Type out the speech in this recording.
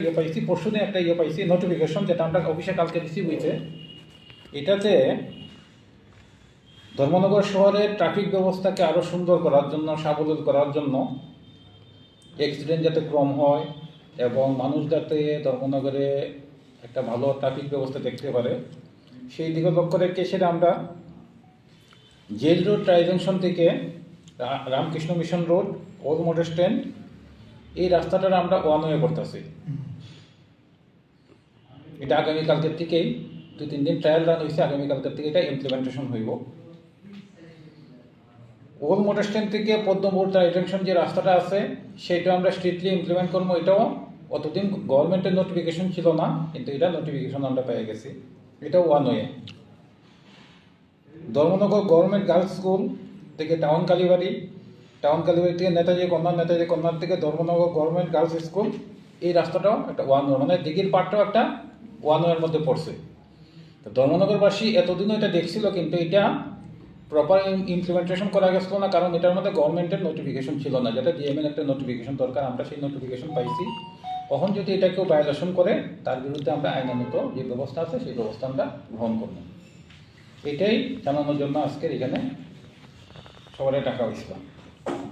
ইয়ে পাইছি পরশু দিন একটা ইয়ে পাইছি নোটিফিকেশন যেটা আমরা অফিসে কালকে রিসিভ হয়েছে, এটাতে ধর্মনগর শহরের ট্রাফিক ব্যবস্থাকে আরও সুন্দর করার জন্য সাবলীল করার জন্য অ্যাক্সিডেন্ট যাতে কম হয় এবং মানুষ যাতে ধর্মনগরে একটা ভালো ট্রাফিক ব্যবস্থা দেখতে পারে, সেই দিকে লক্ষ্য রেখে সেটা আমরা জেল রোড ট্রাইজংশন থেকে Ramakrishna mission road old motor stand এই রাস্তাটা আমরা ওয়ান ওয়ে করতেছি। এটা আগামীকালকের থেকেই দু তিন দিন ট্রায়াল রান হয়েছে আগামীকালকের থেকে এটা ইমপ্লিমেন্টেশন হইব। ওল মোটর স্ট্যান্ড থেকে পদ্মপুর ট্রাইজংশন যে রাস্তাটা আছে সেটা আমরা স্ট্রিক্টলি ইমপ্লিমেন্ট করব। এটাও অতদিন গভর্নমেন্টের নোটিফিকেশন ছিল না, কিন্তু এটা নোটিফিকেশন আমরা পেয়ে গেছি। এটা one way Dharmanagar government girls school থেকে টাউন কালীবাড়ি টাউন কালীবাড়ি থেকে নেতাজি কন্যা, নেতাজি কন্যার থেকে ধর্মনগর গভর্নমেন্ট গার্লস স্কুল এই রাস্তাটাও একটা ওয়ান ওয়ে মানে দিঘির পাটটাও একটা ওয়ান ওয়ের মধ্যে পড়ছে। তো ধর্মনগরবাসী এতদিনও এটা দেখছিল, কিন্তু এটা প্রপার ইমপ্লিমেন্টেশন করা গেছিল না, কারণ এটার মধ্যে গভর্নমেন্টের নোটিফিকেশন ছিল না। যেটা ডিএমএন একটা নোটিফিকেশন দরকার, আমরা সেই নোটিফিকেশন পাইছি। তখন যদি এটা কেউ ভায়োলেশন করে, তার বিরুদ্ধে আমরা আইনানুত যে ব্যবস্থা আছে, সেই ব্যবস্থা আমরা গ্রহণ করব। এটাই জানানোর জন্য আজকের এখানে সবারে টাকা হয়েছিল।